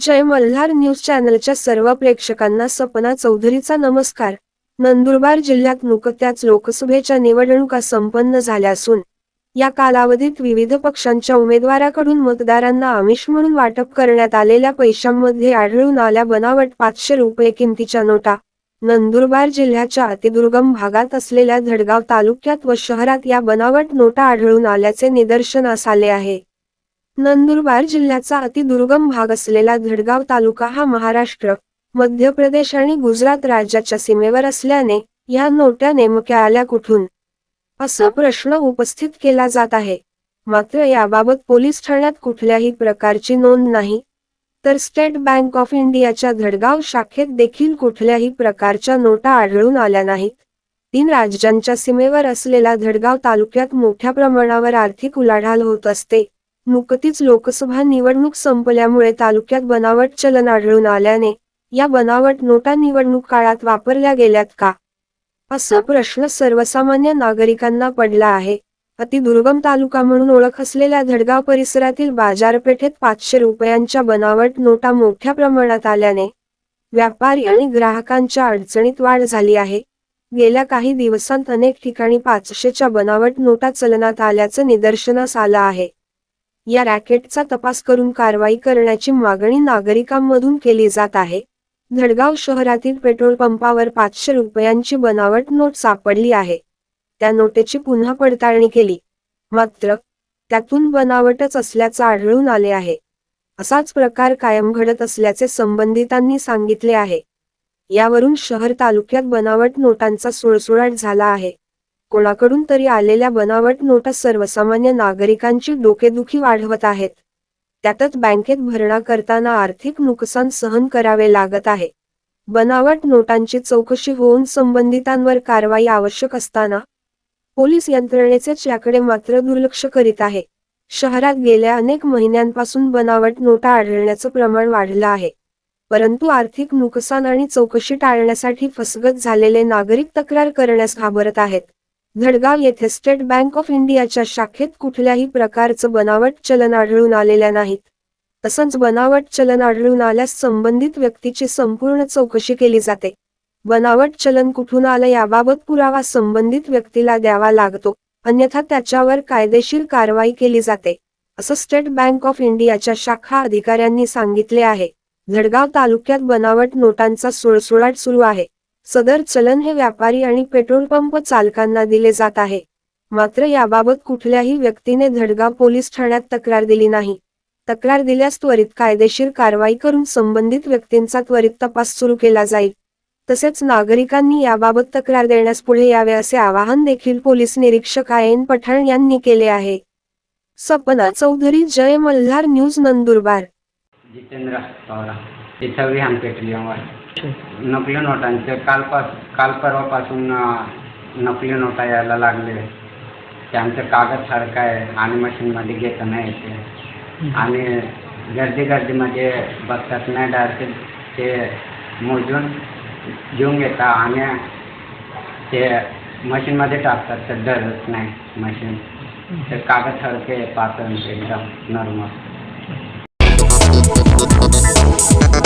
जय Malhar news चॅनलच्या सर्व प्रेक्षकांना सपना चौधरीचा नमस्कार. नंदुरबार जिल्ह्यात नुकत्याच लोकसभेच्या निवडणुका संपन्न झाल्या असून या कालावधीत विविध पक्षांच्या उमेदवाराकडून मतदारांना आमिष म्हणून वाटप करण्यात आलेल्या पैशांमध्ये आढळून आल्या बनावट पाचशे रुपये किमतीच्या नोटा. नंदुरबार जिल्ह्याच्या अतिदुर्गम भागात असलेल्या धडगाव तालुक्यात व शहरात या बनावट नोटा आढळून आल्याचे निदर्शनास आले आहे. नंदुरबार जिल्ह्याचा अतिदुर्गम भाग असलेला धडगाव तालुका हा महाराष्ट्र मध्य प्रदेश आणि गुजरात राज्याच्या सीमेवर असल्याने या नोट्या नेमक्या आल्या कुठून? असा प्रश्न उपस्थित केला जात आहे. मात्र याबाबत पोलीस ठाण्यात कुठल्याही प्रकारची नोंद नाही. तर स्टेट बँक ऑफ इंडियाच्या धडगाव शाखेत देखील कुठल्याही प्रकारच्या नोटा आढळून आल्या नाहीत. तीन राज्यांच्या सीमेवर असलेल्या धडगाव तालुक्यात मोठ्या प्रमाणावर आर्थिक उलाढाल होत असते. नुकतीच लोकसभा निवडणूक संपल्यामुळे तालुक्यात बनावट चलन आढळून आल्याने या बनावट नोटा निवडणूक काळात वापरल्या गेल्यात का? असा प्रश्न सर्वसामान्य नागरिकांना पडला आहे. अतिदुर्गम तालुका म्हणून ओळख असलेल्या धडगाव परिसरातील बाजारपेठेत पाचशे रुपयांच्या बनावट नोटा मोठ्या प्रमाणात आल्याने व्यापारी आणि ग्राहकांच्या अडचणीत वाढ झाली आहे. गेल्या काही दिवसांत अनेक ठिकाणी पाचशेच्या बनावट नोटा चलनात आल्याचं निदर्शनास आलं आहे. या रॅकेटचा तपास करून कारवाई करण्याची मागणी नागरिकांमधून केली जात आहे. धडगाव शहरातील पेट्रोल पंपावर पाचशे रुपयांची बनावट नोट सापडली आहे. त्या नोटेची पुन्हा पडताळणी केली. मात्र त्यातून बनावटच असल्याचं आढळून आले आहे. असाच प्रकार कायम घडत असल्याचे संबंधितांनी सांगितले आहे. यावरून शहर तालुक्यात बनावट नोटांचा सुळसुळाट झाला आहे. कोणाकडून तरी आलेल्या बनावट नोटा सर्वसामान्य नागरिकांची डोकेदुखी वाढवत आहेत. त्यातच बँकेत भरणा करताना आर्थिक नुकसान सहन करावे लागत आहे. बनावट नोटांची चौकशी होऊन संबंधितांवर कारवाई आवश्यक असताना पोलीस यंत्रणेचेच याकडे मात्र दुर्लक्ष करीत आहे. शहरात गेल्या अनेक महिन्यांपासून बनावट नोटा आढळण्याचं प्रमाण वाढलं आहे. परंतु आर्थिक नुकसान आणि चौकशी टाळण्यासाठी फसगत झालेले नागरिक तक्रार करण्यास घाबरत आहेत. झडगाव येथे स्टेट बँक ऑफ इंडियाच्या शाखेत कुठल्याही प्रकारचं बनावट चलन आढळून आलेल्या नाहीत. तसंच बनावट चलन आढळून आल्यास संबंधित व्यक्तीची संपूर्ण चौकशी केली जाते. बनावट चलन कुठून आलं याबाबत पुरावा संबंधित व्यक्तीला द्यावा लागतो अन्यथा त्याच्यावर कायदेशीर कारवाई केली जाते असं स्टेट बँक ऑफ इंडियाच्या शाखा अधिकाऱ्यांनी सांगितले आहे. धडगाव तालुक्यात बनावट नोटांचा सुळसुळाट सुरू आहे. सदर चलन हे व्यापारी आणि पेट्रोल पंप चालकांना दिले जात आहे. मात्र याबाबत कुठल्याही व्यक्तीने धडगाव पोलीस ठाण्यात तक्रार दिली नाही. तक्रार दिल्यास त्वरित कायदेशीर कारवाई करून संबंधित व्यक्तींचा त्वरित तपास सुरू केला जाईल. तसेच नागरिकांनी याबाबत तक्रार देण्यास पुढे यावे असे आवाहन देखील पोलीस निरीक्षक आयन पठाण यांनी केले आहे. सपना चौधरी जय मल्हार न्यूज नंदुरबार. जितेंद्र ते तिथं विहान पेट्रोलियमवर नकली नोटांचे कालपास काल परवापासून अं, नकली नोटा यायला लागले. ते आमचं कागद सारखं आहे आणि मशीनमध्ये घेत नाही येते. आणि गर्दी गर्दीमध्ये बघतात नाही डायरेक्ट ते मोजून घेऊन घेतात आणि ते मशीनमध्ये टाकतात. तर धरत नाही मशीन. तर कागद सारखे पातळ एकदम नॉर्मल あっ。